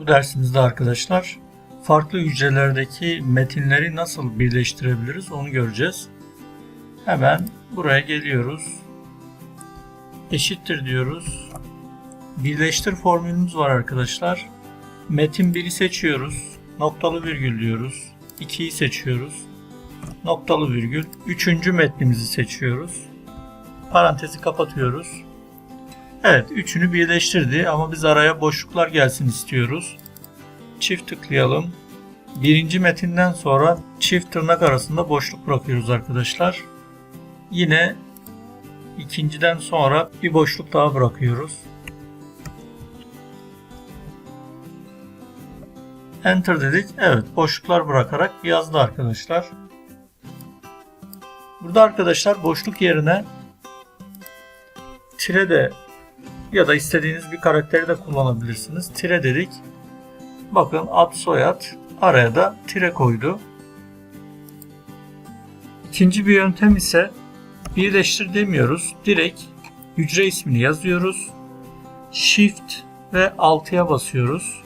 Bu dersimizde arkadaşlar farklı hücrelerdeki metinleri nasıl birleştirebiliriz onu göreceğiz. Hemen buraya geliyoruz. Eşittir diyoruz. Birleştir formülümüz var arkadaşlar. Metin 1'i seçiyoruz. Noktalı virgül diyoruz. 2'yi seçiyoruz. Noktalı virgül. Üçüncü metnimizi seçiyoruz. Parantezi kapatıyoruz. Evet, üçünü birleştirdi ama biz araya boşluklar gelsin istiyoruz. Çift tıklayalım. Birinci metinden sonra çift tırnak arasında boşluk bırakıyoruz arkadaşlar. Yine ikinciden sonra bir boşluk daha bırakıyoruz. Enter dedik. Evet, boşluklar bırakarak yazdı arkadaşlar. Burada arkadaşlar boşluk yerine tire de ya da istediğiniz bir karakteri de kullanabilirsiniz. Tire dedik. Bakın ad soyad araya da tire koydu. İkinci bir yöntem ise birleştir demiyoruz. Direkt hücre ismini yazıyoruz. Shift ve 6'ya basıyoruz.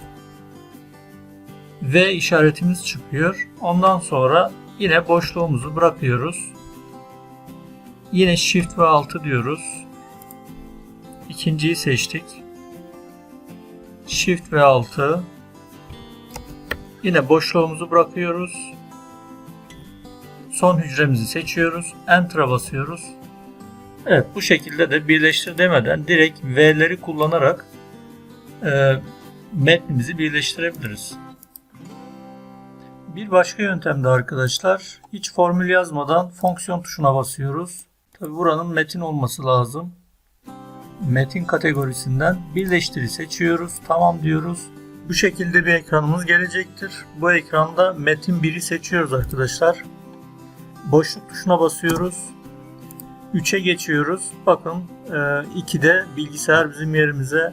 V işaretimiz çıkıyor. Ondan sonra yine boşluğumuzu bırakıyoruz. Yine Shift ve 6 diyoruz. İkinciyi seçtik. Shift ve 6. Yine boşluğumuzu bırakıyoruz. Son hücremizi seçiyoruz. Enter'a basıyoruz. Evet bu şekilde de birleştir demeden direkt V'leri kullanarak e, metnimizi birleştirebiliriz. Bir başka yöntem de arkadaşlar hiç formül yazmadan fonksiyon tuşuna basıyoruz. Tabi buranın metin olması lazım metin kategorisinden birleştiri seçiyoruz. Tamam diyoruz. Bu şekilde bir ekranımız gelecektir. Bu ekranda metin 1'i seçiyoruz arkadaşlar. Boşluk tuşuna basıyoruz. 3'e geçiyoruz. Bakın 2'de bilgisayar bizim yerimize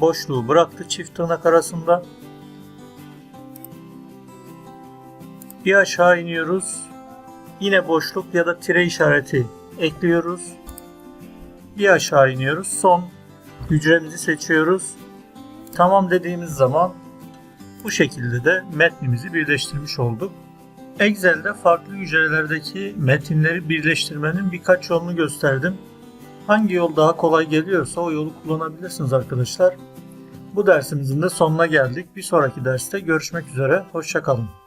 boşluğu bıraktı çift tırnak arasında. Bir aşağı iniyoruz. Yine boşluk ya da tire işareti ekliyoruz bir aşağı iniyoruz. Son hücremizi seçiyoruz. Tamam dediğimiz zaman bu şekilde de metnimizi birleştirmiş olduk. Excel'de farklı hücrelerdeki metinleri birleştirmenin birkaç yolunu gösterdim. Hangi yol daha kolay geliyorsa o yolu kullanabilirsiniz arkadaşlar. Bu dersimizin de sonuna geldik. Bir sonraki derste görüşmek üzere. Hoşçakalın.